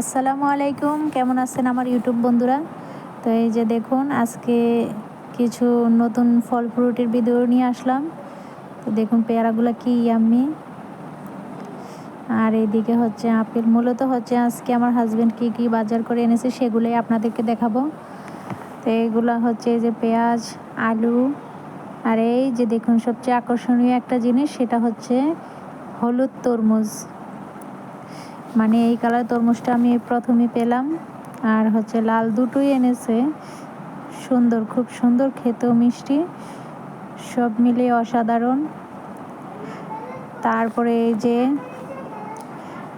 আসসালামু আলাইকুম। কেমন আছেন আমার ইউটিউব বন্ধুরা? তো এই যে দেখুন, আজকে কিছু নতুন ফল ফ্রুটের ভিডিও নিয়ে আসলাম। তো দেখুন পেয়ারাগুলো কি ইয়াম্মি আর এইদিকে হচ্ছে আপেল, মূলত হচ্ছে আজকে আমার হাজব্যান্ড কী কী বাজার করে এনেছে সেগুলোই আপনাদেরকে দেখাবো। তো এইগুলো হচ্ছে যে পেঁয়াজ, আলু, আর এই যে দেখুন সবচেয়ে আকর্ষণীয় একটা জিনিস সেটা হচ্ছে হলুদ তরমুজ। মানে এই কালার তরমুজটা আমি প্রথমে পেলাম। আর হচ্ছে লাল দুটোই এনেছে। সুন্দর, খুব সুন্দর, খেতেও মিষ্টি। সব মিলিয়ে অসাধারণ। তারপরে এই যে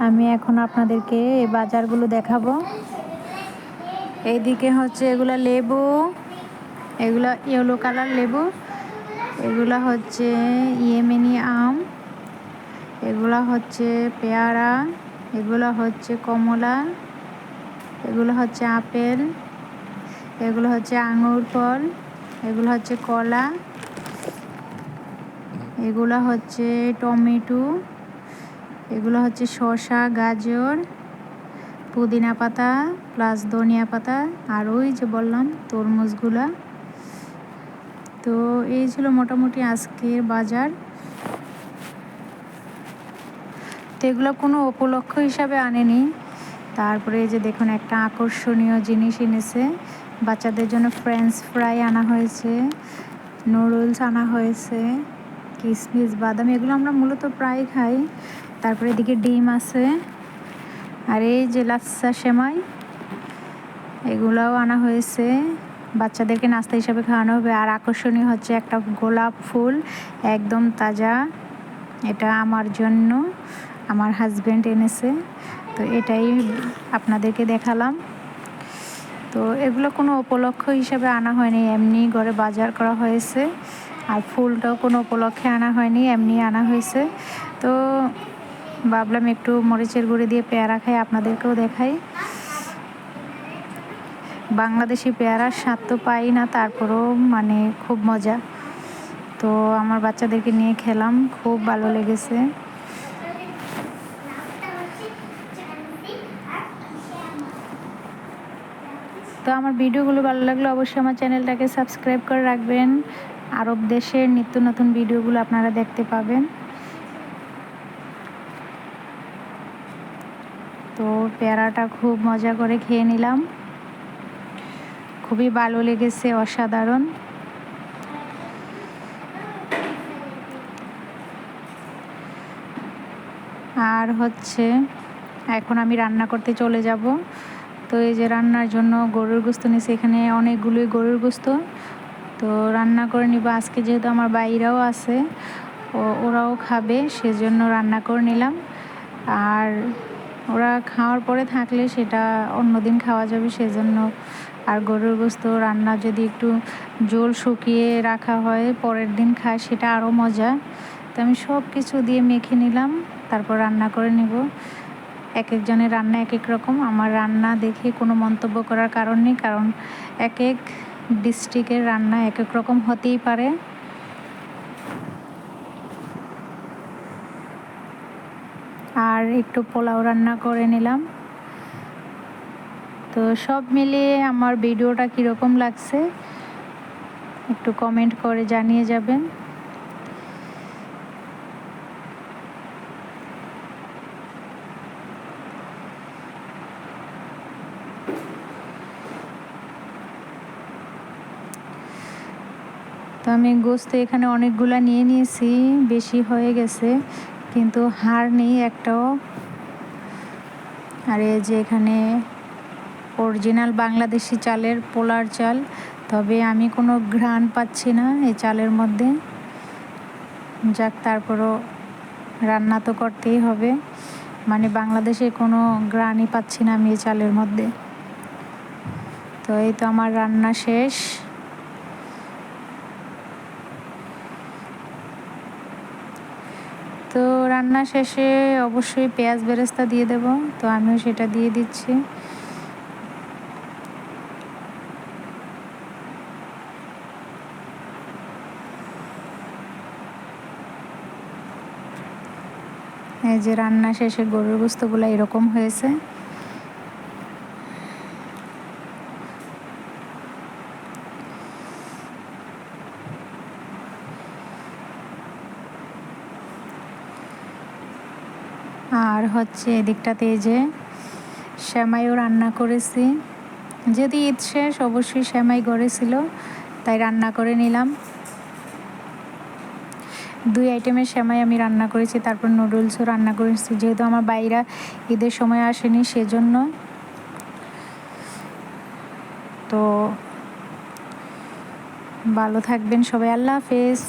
আমি এখন আপনাদেরকে এই বাজারগুলো দেখাবো। এইদিকে হচ্ছে এগুলা লেবু, এগুলা ইয়েলো কালার লেবু, এগুলা হচ্ছে ইয়েমেনি আম, এগুলা হচ্ছে পেয়ারা। এগুলো হচ্ছে কমলা, এগুলো হচ্ছে আপেল, এগুলো হচ্ছে আঙুর ফল, এগুলো হচ্ছে কলা, এগুলো হচ্ছে টমেটো, এগুলো হচ্ছে শসা, গাজর, পুদিনা পাতা প্লাস ধনিয়া পাতা আর ওই যে বললাম তরমুজগুলা। তো এই ছিল মোটামুটি আজকের বাজার। তো এগুলো কোনো উপলক্ষ হিসাবে আনেনি। তারপরে এই যে দেখুন, একটা আকর্ষণীয় জিনিস এনেছে। বাচ্চাদের জন্য ফ্রেঞ্চ ফ্রাই আনা হয়েছে নুডলস আনা হয়েছে কিশমিশ বাদাম, এগুলো আমরা মূলত প্রায় খাই। তারপরে এদিকে ডিম আছে, আর এই যে লাচ্ছা সেমাই, এগুলাও আনা হয়েছে। বাচ্চাদেরকে নাস্তা হিসাবে খাওয়ানো হবে। আর আকর্ষণীয় হচ্ছে একটা গোলাপ ফুল, একদম তাজা। এটা আমার জন্য। আমার হাজব্যান্ড এনেছে, তো এটাই আপনাদেরকে দেখালাম। তো এগুলো কোনো উপলক্ষ হিসাবে আনা হয়নি, এমনি ঘরে বাজার করা হয়েছে, আর ফুলটাও কোনো উপলক্ষে আনা হয়নি, এমনি আনা হয়েছে। তো ভাবলাম একটু মরিচের গুঁড়ি দিয়ে পেয়ারা খাই, আপনাদেরকেও দেখাই। বাংলাদেশি পেয়ারার স্বাদ তো পাই না, তারপরেও মানে খুব মজা। তো আমার বাচ্চাদেরকে নিয়ে খেলাম, খুব ভালো লেগেছে। তো আমার ভিডিওগুলো ভালো লাগলে অবশ্যই আমার চ্যানেলটাকে সাবস্ক্রাইব করে রাখবেন। আরব দেশের নিত্য নতুন ভিডিওগুলো আপনারা দেখতে পাবেন। তো পেয়ারাটা খুব মজা করে খেয়ে নিলাম। খুবই ভালো লেগেছে, অসাধারণ। আর হচ্ছে, এখন আমি রান্না করতে চলে যাব। তো এই যে রান্নার জন্য গরুর গোস্ত নিয়েছি এখানে অনেকগুলোই গরুর গোস্ত। তো রান্না করে নিব। আজকে যেহেতু আমার বাইরাও আছে, ও, ওরাও খাবে, সেজন্য রান্না করে নিলাম। আর ওরা খাওয়ার পরে থাকলে সেটা অন্যদিন খাওয়া যাবে, সেজন্য আর গরুর গোস্ত রান্না যদি একটু জল শুকিয়ে রাখা হয়, পরের দিন খায়, সেটা আরও মজা। তো আমি সব কিছু দিয়ে মেখে নিলাম, তারপর রান্না করে নেব। এক একজনের রান্না এক এক রকম। আমার রান্না দেখে কোনো মন্তব্য করার কারণ নেই, কারণ এক এক ডিস্ট্রিক্টের রান্না এক এক রকম হতেই পারে। আর একটু পোলাও রান্না করে নিলাম। তো সব মিলিয়ে আমার ভিডিওটা কীরকম লাগছে একটু কমেন্ট করে জানিয়ে যাবেন। আমি গোস্ত এখানে অনেকগুলো নিয়ে নিয়েছি, বেশি হয়ে গেছে, কিন্তু হাড় নেই একটাও। আর এই যে এখানে অরিজিনাল বাংলাদেশি চালের পোলার চাল, তবে আমি কোনো ঘ্রাণ পাচ্ছি না এই চালের মধ্যে। যাক, তারপরও রান্না তো করতেই হবে। মানে বাংলাদেশে কোনো গ্রানই পাচ্ছি না আমি এই চালের মধ্যে। তো এই তো আমার রান্না শেষ তো রান্না শেষে অবশ্যই পেঁয়াজ বেরেস্তা দিয়ে দেব, তো আমিও সেটা দিয়ে দিচ্ছি। এই যে রান্না শেষে গরুর গোস্তগুলো এরকম হয়েছে। আর হচ্ছে এদিকটাতে যে শ্যামাইও রান্না করেছি। যদি ঈদ শেষ, অবশ্যই শ্যামাই গড়েছিল তাই রান্না করে নিলাম। দুই আইটেমের শ্যামাই আমি রান্না করেছি, তারপর নুডলসও রান্না করেছি। যেহেতু আমার বাইরা ঈদের সময় আসেনি, সেজন্য। তো ভালো থাকবেন সবাই, আল্লাহ হাফেজ।